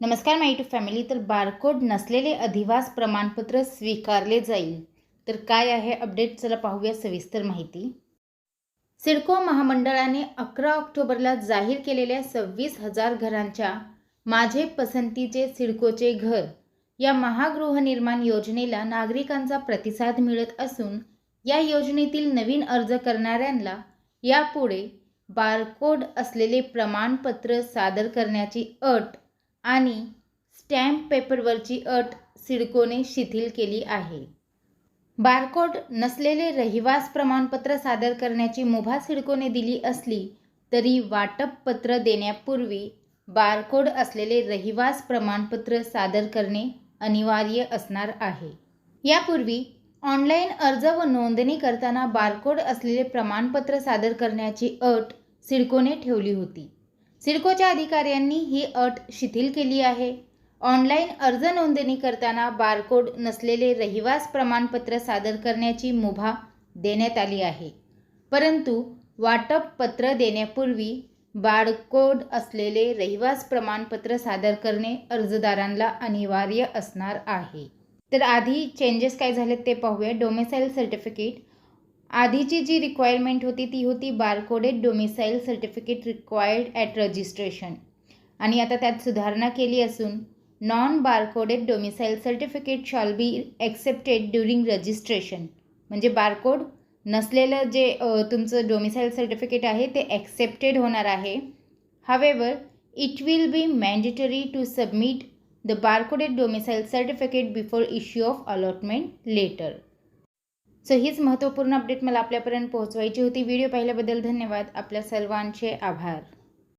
नमस्कार my to family तर barcode नसलेले अधिवास प्रमाणपत्र स्वीकारले जाईल. तर काय आहे अपडेट चला पाहूया सविस्तर माहिती. सिडको महामंडळाने अकरा ऑक्टोबरला जाहीर केलेल्या सव्वीस हजार घरांच्या माझे पसंतीचे सिडकोचे घर या महागृहनिर्माण योजनेला नागरिकांचा प्रतिसाद मिळत असून या योजनेतील नवीन अर्ज करणाऱ्यांना यापुढे बारकोड असलेले प्रमाणपत्र सादर करण्याची अट आणि स्टॅम्प पेपरवरची अट सिडकोने शिथिल केली आहे. बारकोड नसलेले रहिवास प्रमाणपत्र सादर करण्याची मुभा सिडकोने दिली असली तरी वाटप पत्र देण्यापूर्वी बारकोड असलेले रहिवास प्रमाणपत्र सादर करणे अनिवार्य असणार आहे. यापूर्वी ऑनलाईन अर्ज व नोंदणी करताना बारकोड असलेले प्रमाणपत्र सादर करण्याची अट सिडकोने ठेवली होती. सिडकोच्या अधिकाऱ्यांनी ही अट शिथिल केली आहे. ऑनलाईन अर्ज नोंदणी करताना बारकोड नसलेले रहिवास प्रमाणपत्र सादर करण्याची मुभा देण्यात आली आहे. परंतु वाटप पत्र देण्यापूर्वी बारकोड असलेले रहिवास प्रमाणपत्र सादर करणे अर्जदारांना अनिवार्य असणार आहे. तर आधी चेंजेस काय झालेत ते पाहूया. डोमेसाईल सर्टिफिकेट आधीची जी रिक्वायरमेंट होती ती होती barcoded domicile certificate required at registration आणि आता त्यात सुधारणा केली असून non barcoded domicile certificate shall be accepted during registration म्हणजे बारकोड नसलेलं जे तुमचं डोमिसाईल सर्टिफिकेट आहे ते ॲक्सेप्टेड होणार आहे. However it will be mandatory to submit the barcoded domicile certificate before issue of allotment letter so हीच महत्त्वपूर्ण अपडेट मला आपल्यापर्यंत पोहोचवायची होती. व्हिडिओ पाहिल्याबद्दल धन्यवाद. आपल्या सर्वांचे आभार.